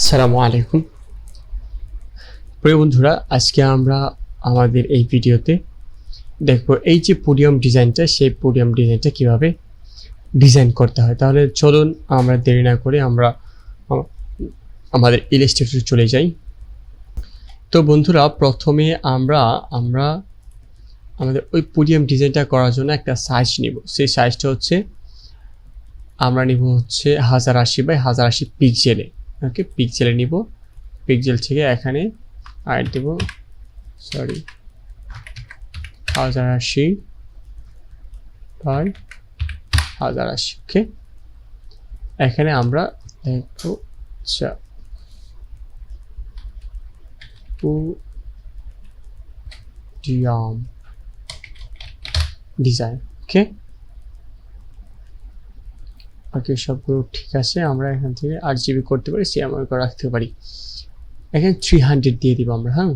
আসসালামু আলাইকুম। প্রিয় বন্ধুরা, আজকে আমরা আমাদের এই ভিডিওতে দেখব এই যে পোডিয়াম ডিজাইনটা সেই পোডিয়াম ডিজাইনটা কীভাবে ডিজাইন করতে হয়। তাহলে চলুন আমরা দেরি না করে আমরা, আমাদের ইলাস্ট্রেটরে চলে যাই। তো বন্ধুরা, প্রথমে আমরা আমরা আমাদের ওই পোডিয়াম ডিজাইনটা করার জন্য একটা সাইজ নিব। সেই সাইজটা হচ্ছে, আমরা নিব হচ্ছে হাজার আশি বাই হাজার আশি পিক্সেলে ওকে পিক্সেলে নিব। পিক্সেল থেকে এখানে আর দেব সরি হাজার আশি বাই হাজার আশি ওকে এখানে আমরা দেখব আচ্ছা ডিজাইন ওকে বাকি সবগুলো ঠিক আছে, আমরা এখান থেকে আট জিবি করতে পারি সে আমার রাখতে পারি। এখানে থ্রি হান্ড্রেড দিয়ে দিব আমরা হ্যাঁ?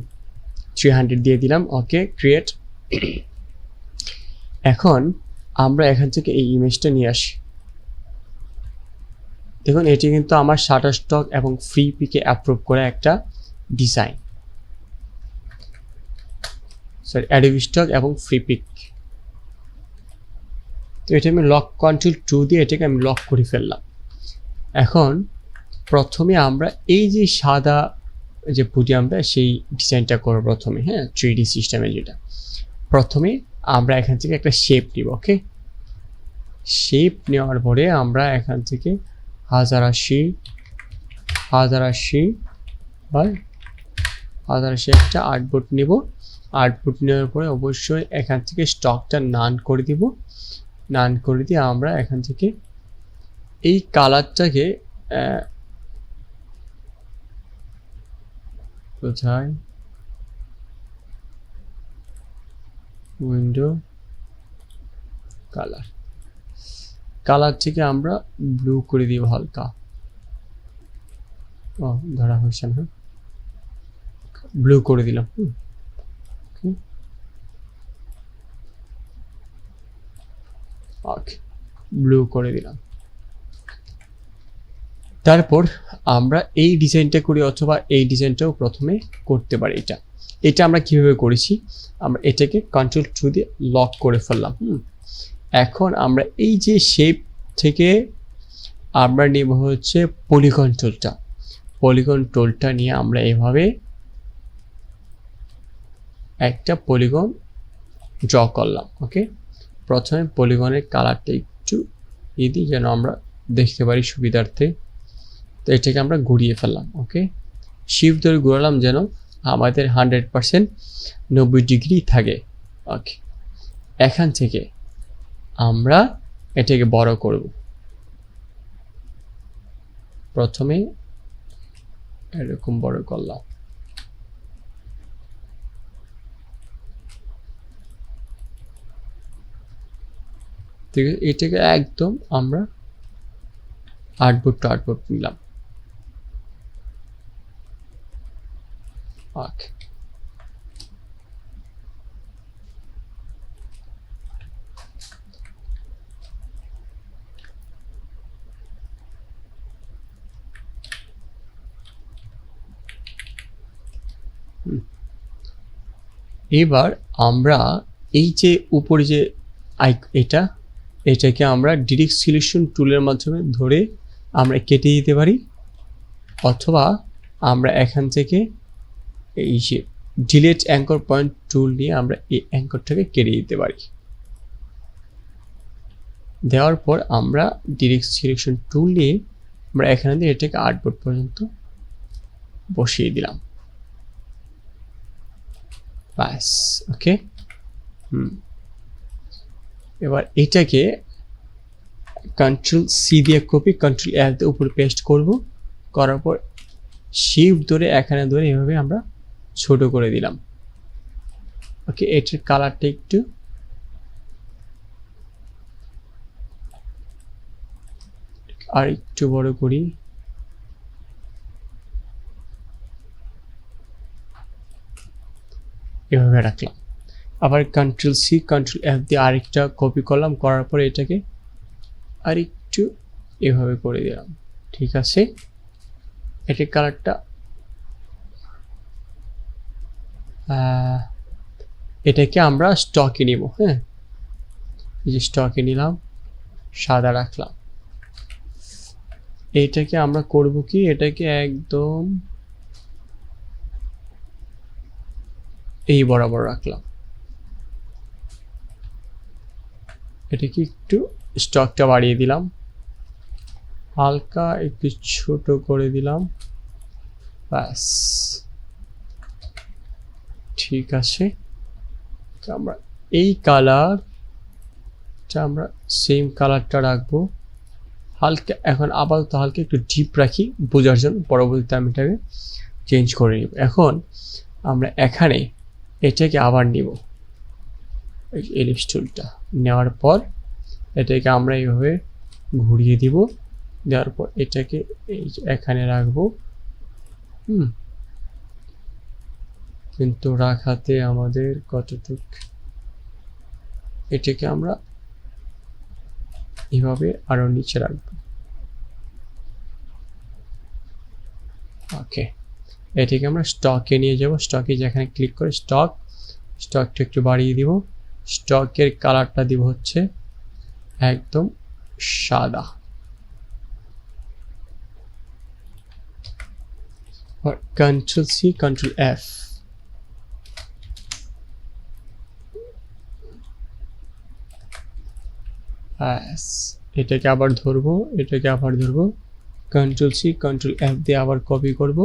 থ্রি হান্ড্রেড দিয়ে দিলাম ওকে ক্রিয়েট এখন আমরা এখান থেকে এই ইমেজটা নিয়ে আসি। দেখুন, এটি কিন্তু আমার শাটার স্টক এবং ফ্রি পিকে অ্যাপ্রুভ করা একটা ডিজাইন সরি অ্যাডোবি স্টক এবং ফ্রি পিক তো এটা আমি লক কন্ট্রোল টু দিয়ে এটাকে আমি লক করে ফেললাম। এখন প্রথমে আমরা এই যে সাদা যে পুডিয়ামটা, সেই ডিজাইনটা করব প্রথমে হ্যাঁ থ্রি সিস্টেমে যেটা। প্রথমে আমরা এখান থেকে একটা শেপ নিব ওকে শেপ নেওয়ার পরে আমরা এখান থেকে হাজার আশি হাজার আশি বা হাজার আশি একটা আর্টবোর্ড নিব। আর্টবোর্ড নেওয়ার পরে অবশ্যই এখান থেকে স্টকটা নান করে দিব। নান করে দিয়ে আমরা এখান থেকে এই কালারটাকে কোথায়? Window colour. কালার থেকে আমরা ব্লু করে দিব হালকা। ও, ধরা হয়েছে না। ব্লু করে দিলাম হুম Okay. ওকে ব্লু করে দিলাম। তারপর আমরা এই ডিজাইনটা করি অথবা এই ডিজাইনটাও প্রথমে করতে পারি এটা। এটা আমরা কীভাবে করেছি? আমরা এটাকে কন্ট্রোল টু দিয়ে লক করে ফেললাম, হুম। এখন আমরা এই যে শেপ থেকে আমরা নেব হচ্ছে পলিগন টোলটা পলিগন টোলটা নিয়ে আমরা এভাবে একটা পলিগন ড্র করলাম ওকে প্রথমে পলিগনের কালারটা একটু ই দিই যেন আমরা দেখতে পারি সুবিধার্থে। তো এটাকে আমরা ঘুরিয়ে ফেললাম ওকে শিফট ধরে ঘোরালাম যেন আমাদের হান্ড্রেড পারসেন্ট নব্বই ডিগ্রি থাকে ওকে এখান থেকে আমরা এটাকে বড় করব। প্রথমে এরকম বড় করলাম। ঠিক আছে এটাকে একদম আমরা আটবোর্ড টু আটবোর্ড নিলাম। ওকে। এবার আমরা এই যে উপরে যে আই, এটা এটাকে আমরা ডিরেক্ট সিলেকশন টুলের মাধ্যমে ধরে আমরা কেটে দিতে পারি, অথবা আমরা এখান থেকে এই যে ডিলেট অ্যাঙ্কর পয়েন্ট টুল নিয়ে আমরা এই অ্যাঙ্করটাকে কেটে দিতে পারি। দেওয়ার পর আমরা ডিরেক্ট সিলেকশন টুল নিয়ে আমরা এখানে দিয়ে এটাকে আর্টবোর্ড পর্যন্ত বসিয়ে দিলাম। ব্যাস ওকে হুম। এবার এটাকে কন্ট্রোল সি দিয়ে কপি কন্ট্রোল এফ দিয়ে উপরে পেস্ট করব। করার পর শিফট ধরে এখানে ধরে এভাবে আমরা ছোট করে দিলাম। ওকে এটার কালারটা একটু আর একটু বড় করি। এভাবে রাখলাম। আবার কন্ট্রোল সি কন্ট্রোল এফ দিয়ে আরেকটা কপি করলাম, করার পরে এটাকে আর একটু এভাবে করে দিলাম। ঠিক আছে? এটির কালারটা এটাকে আমরা স্টকে নিব হ্যাঁ? যে স্টকে নিলাম, সাদা রাখলাম। এইটাকে আমরা করব কি? এটাকে একদম এই বরাবর রাখলাম। এটাকে একটু স্টকটা বাড়িয়ে দিলাম। হালকা একটু ছোট করে দিলাম। ব্যাস। ঠিক আছে। তো আমরা এই কালারটা আমরা সেম কালারটা রাখব। হালকা, এখন আপাতত হালকা একটু ডিপ রাখি, বোঝার জন্য পরবর্তীতে আমি এটাকে চেঞ্জ করে নিব। এখন আমরা এখানে এটাকে আবার নিব। এই এলিপস টুলটা নেওয়ার পর এটাকে আমরা এইভাবে ঘুরিয়ে দিব। দেওয়ার পর এটাকে এখানে রাখব। হুম। কিন্তু রাখাতে আমাদের কতটুক? এটাকে আমরা এভাবে আরও নিচে রাখব। ওকে। এটাকে আমরা স্টকে নিয়ে যাব। স্টকে যেখানে ক্লিক করে স্টক স্টকটা একটু বাড়িয়ে দিব। স্টকের কালারটা দিব হচ্ছে একদম সাদা। কন্ট্রোল সি কন্ট্রোল এফ এটাকে আবার ধরবো, এটাকে আবার ধরবো। কন্ট্রোল সি কন্ট্রোল এফ দিয়ে আবার কপি করব।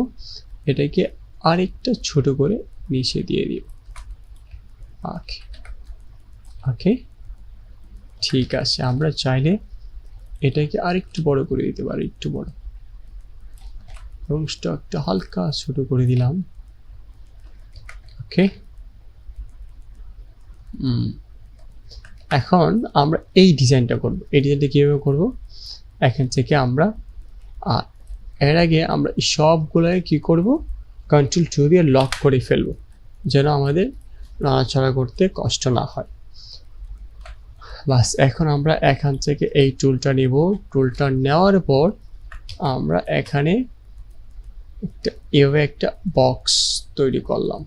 এটাকে আরেকটা ছোট করে নিচে দিয়ে দিব। ওকে ওকে? ঠিক আছে, আমরা চাইলে এটাকে আরেকটু বড় করে দিতে পারি, একটু বড়। এবং স্টকটা হালকা ছোট করে দিলাম। ওকে? এখন আমরা এই ডিজাইনটা করব। এই ডিজাইনটা কীভাবে করব? এখান থেকে আমরা এর আগে আমরা এই সবগুলোকে কী করব? কন্ট্রোল টু দিয়ে লক করে ফেলব, যেন আমাদের নাড়াচাড়া করতে কষ্ট না হয়। বাস, এখন আমরা এখান থেকে এই টুলটা নিব। টুলটা নেওয়ার পর আমরা এখানে একটা, এভাবে একটা বক্স তৈরি করলাম।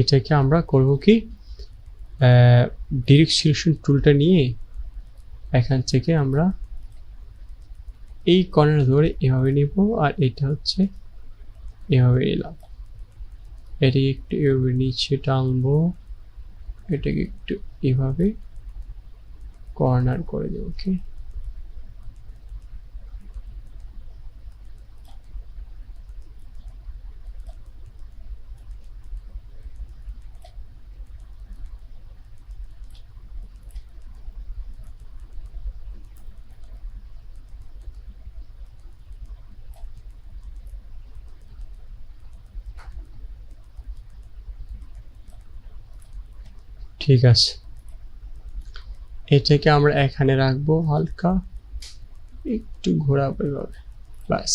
এটাকে আমরা করব কি? ডিরেক্ট সিলেকশন টুলটা নিয়ে এখান থেকে আমরা এই কর্নার ধরে এভাবে নিব আর এটা হচ্ছে এভাবে নিলাম এটাকে একটু এভাবে নিচে টানবো। এটাকে একটু এভাবে কর্নার করে দেবো ওকে ঠিক আছে। এটাকে আমরা এখানে রাখব হালকা একটু ঘোরাবো এভাবে, ব্যাস।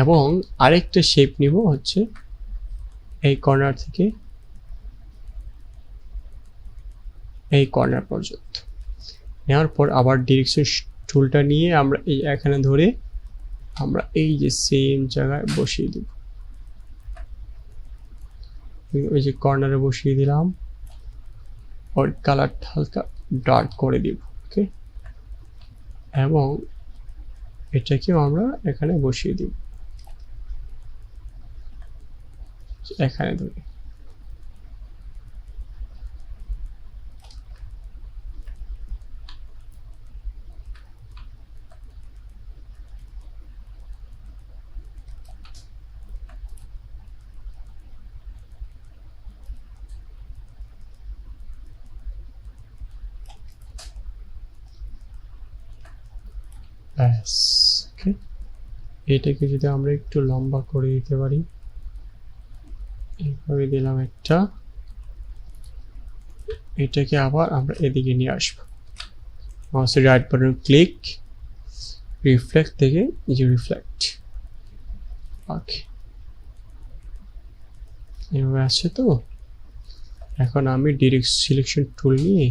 এবং আরেকটা শেপ নিব হচ্ছে এই কর্নার থেকে এই কর্নার পর্যন্ত। নেওয়ার পর আবার ডিরেকশন টুলটা নিয়ে আমরা এই এখানে ধরে আমরা এই যে সেম জায়গায় বসিয়ে দেব। ওই যে কর্নারে বসিয়ে দিলাম। ওর কালারটা হালকা ডার্ক করে দিব ওকে এবং এটাকেও আমরা এখানে বসিয়ে দিব। এখানে ধরে। ব্যাস ওকে এটাকে যদি আমরা একটু লম্বা করে দিতে পারি, এইভাবে দিলাম একটা। এটাকে আবার আমরা এদিকে নিয়ে আসব। মাউসের রাইট বাটন ক্লিক রিফ্লেক্ট থেকে যে রিফ্লেক্ট ওকে এভাবে আছে তো? এখন আমি ডিরেক্ট সিলেকশন টুল নিয়ে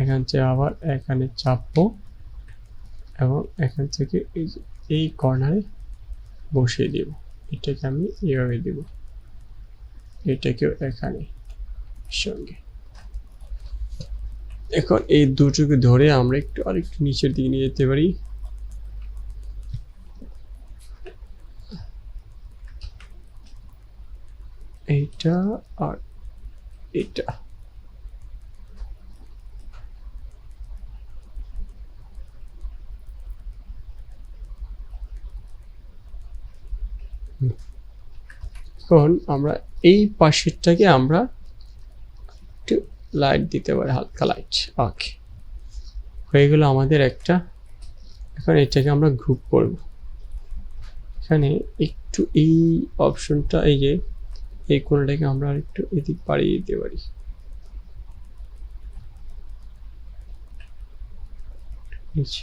এখান থেকে আবার এখানে চাপবো। এবং এখান থেকে এই এই কর্নারে বসিয়ে দেব। এটাকে আমি এভাবে দেব। এটাকেও এখানে সঙ্গে। এখন এই দুটোকে ধরে আমরা একটু আরেকটু নিচের দিকে নিয়ে যেতে পারি। এইটা আর এটা এখন আমরা এই পাশেরটাকে আমরা একটু লাইট দিতে পারি হালকা লাইট ওকে হয়ে গেল আমাদের একটা এখন এটাকে আমরা গ্রুপ করব। এখানে একটু এই অপশনটা এই যে এই কোণটাকে আমরা একটু এদিক বাড়িয়ে দিতে পারি। নিচে।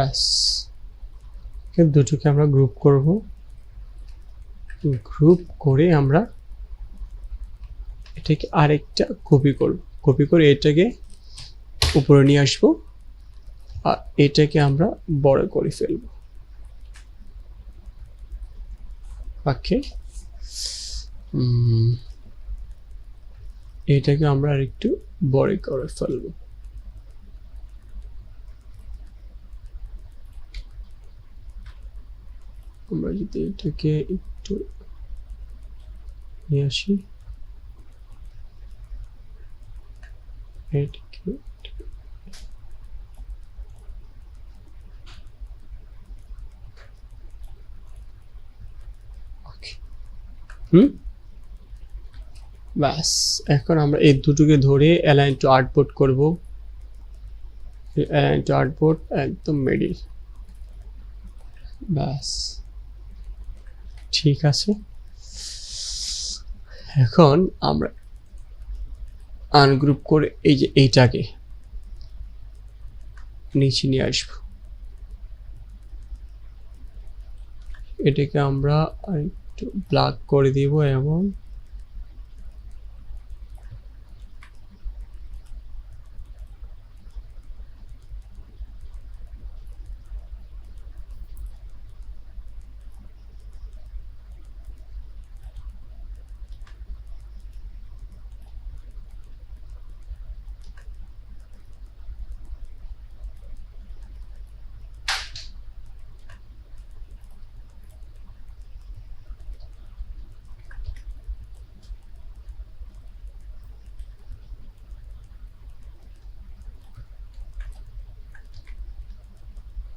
এখানে দুটোকে আমরা গ্রুপ করব। গ্রুপ করে আমরা এটাকে আরেকটা কপি করব। কপি করে এটাকে উপরে নিয়ে আসব আর এটাকে আমরা বড় করে ফেলব। ওকে। এটাকে আমরা আরেকটু বড় করে ফেলব। আমরা যদি এটাকে একটু নিয়ে আসি এটাকে. হুম ব্যাস, এখন আমরা এই দুটোকে ধরে অ্যালাইন টু আর্টবোর্ড করব। অ্যালাইন টু আর্টবোর্ড একদম মিডিল ব্যাস। ঠিক আছে। এখন আমরা আনগ্রুপ করে এই যে এইটাকে নিচে নিয়ে আসব। এটাকে আমরা একটু ব্ল্যাক করে দিব এবং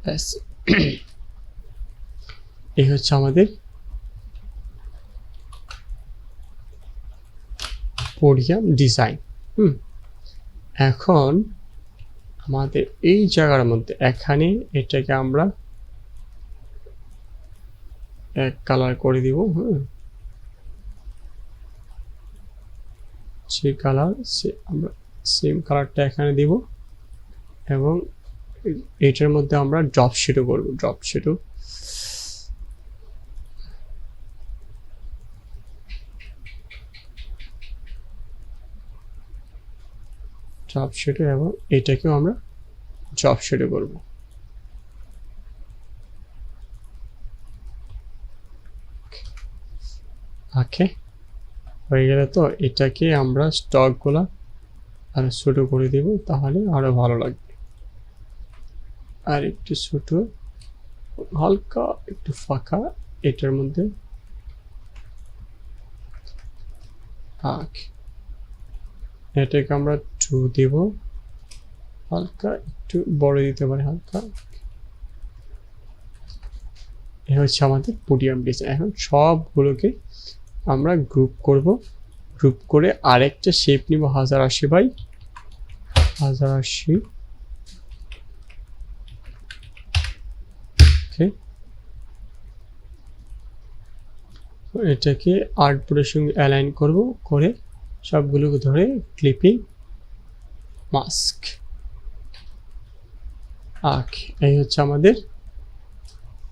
ব্যাস এই হচ্ছে আমাদের পোডিয়াম ডিজাইন হুম? এখন আমাদের এই জায়গার মধ্যে, এখানে এটাকে আমরা এক কালার করে দিব, হুম? যে কালার সে আমরা সেম কালারটা এখানে দিব এবং এটার মধ্যে আমরা ড্রপ শেডও করব ড্রপ শেডও ড্রপ শেডও এবং এটাকেও আমরা ড্রপ শেডও করব। ওকে হয়ে গেলে তো এটাকে আমরা স্টকগুলা আর ছোটো করে দেব, তাহলে আরও ভালো লাগবে। আর একটু ছোট, হালকা একটু ফাঁকা, এটার মধ্যে এটাকে আমরা টু দেব। হালকা একটু বড় দিতে পারি, হালকা। এ হচ্ছে আমাদের পোডিয়াম ডিজাইন এখন সবগুলোকে আমরা গ্রুপ করব। গ্রুপ করে আরেকটা শেপ নিব, হাজার আশি বাই হাজার আশি। ওকে। এটাকে আর্টবোর্ডের সঙ্গে অ্যালাইন করব, করে সবগুলোকে ধরে ক্লিপিং মাস্ক আখ এই হচ্ছে আমাদের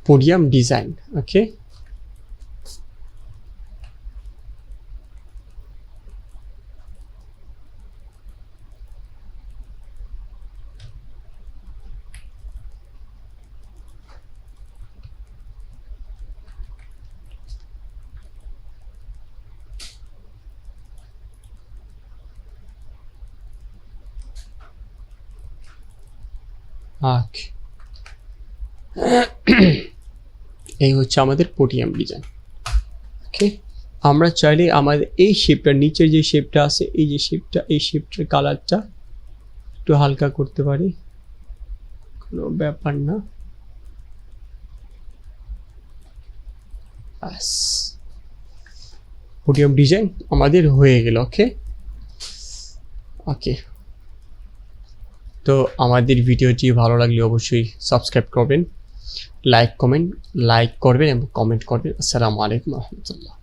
পোডিয়াম ডিজাইন ওকে আখ। এই হচ্ছে আমাদের পোটিয়াম ডিজাইন। ওকে আমরা চাইলে আমাদের এই শেপটা নিচের যে শেপটা আছে, এই যে শেপটা এই শেপটার কালারটা একটু হালকা করতে পারি। কোনো ব্যাপার না। পোটিয়াম ডিজাইন আমাদের হয়ে গেল ওকে ওকে তো আমাদের ভিডিওটি ভালো লাগলে অবশ্যই সাবস্ক্রাইব করবেন লাইক কমেন্ট লাইক করবেন এবং কমেন্ট করবেন। আসসালামু আলাইকুম রহমতুল্লাহ।